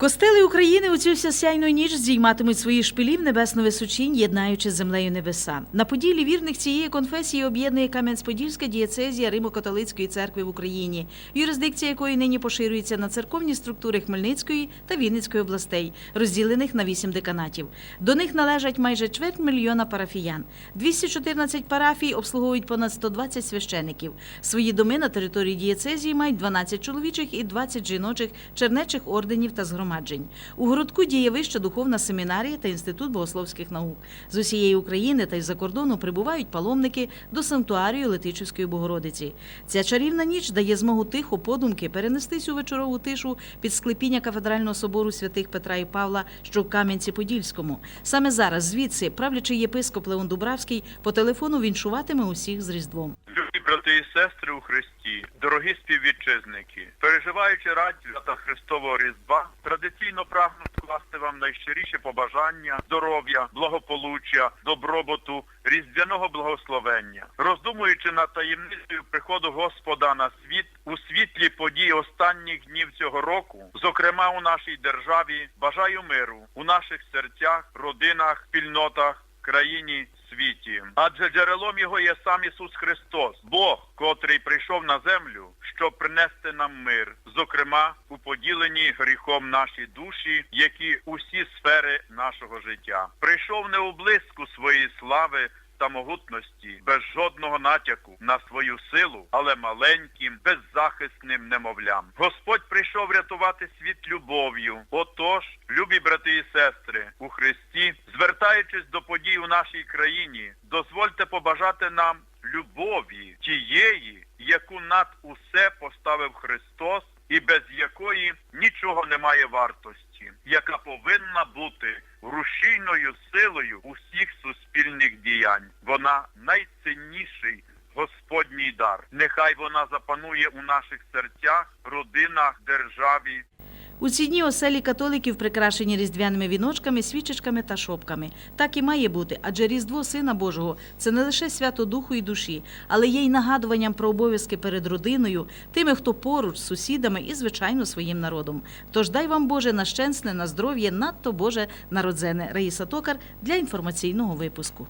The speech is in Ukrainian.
Костели України у цю всесяйну ніч здійматимуть свої шпилі в небесну височінь, єднаючи з землею небеса. На поділі вірних цієї конфесії об'єднує Кам'янець-Подільська дієцезія Римо-католицької церкви в Україні, юрисдикція якої нині поширюється на церковні структури Хмельницької та Вінницької областей, розділених на вісім деканатів. До них належать майже чверть мільйона парафіян. 214 парафій обслуговують понад 120 священиків. Свої доми на території дієцезії мають 12 чоловічих і 20 жіночих чернечих орденів та згромаджень. У городку діє вища духовна семінарія та інститут богословських наук. З усієї України та й за кордону прибувають паломники до санктуарію Летичівської Богородиці. Ця чарівна ніч дає змогу тихо подумки перенестись у вечорову тишу під склепіння кафедрального собору святих Петра і Павла, що в Кам'янці-Подільському. Саме зараз звідси правлячий єпископ Леон Дубравський по телефону віншуватиме усіх з Різдвом. Брати і сестри у Христі, дорогі співвітчизники, переживаючи радість свята Христового Різдва, традиційно прагну скласти вам найщиріше побажання, здоров'я, благополуччя, добробуту, різдвяного благословення, роздумуючи над таємницею приходу Господа на світ у світлі подій останніх днів цього року, зокрема у нашій державі, бажаю миру у наших серцях, родинах, спільнотах, країні. Світі, адже джерелом його є сам Ісус Христос, Бог, котрий прийшов на землю, щоб принести нам мир, зокрема у поділенні гріхом наші душі, які усі сфери нашого життя. Прийшов не у блиску своєї слави та могутності, без жодного натяку на свою силу, але маленьким, беззахисним немовлям. Господь прийшов рятувати світ любов'ю. Отож, любі брати і сестри, у Христі, звертаючись до подій у нашій країні, дозвольте побажати нам любові тієї, яку над усе поставив Христос, і без якої нічого немає вартості, яка повинна бути рушійною силою усіх суспільних діянь. Вона найцінніший Господній дар. Нехай вона запанує у наших серцях, родинах, державі. У ці дні оселі католиків прикрашені різдвяними віночками, свічечками та шопками. Так і має бути, адже Різдво Сина Божого це не лише свято духу і душі, але є й нагадуванням про обов'язки перед родиною, тими, хто поруч сусідами і, звичайно, своїм народом. Тож дай вам Боже на щастя, на здоров'я, надто Боже народзене. Раїса Токар для інформаційного випуску.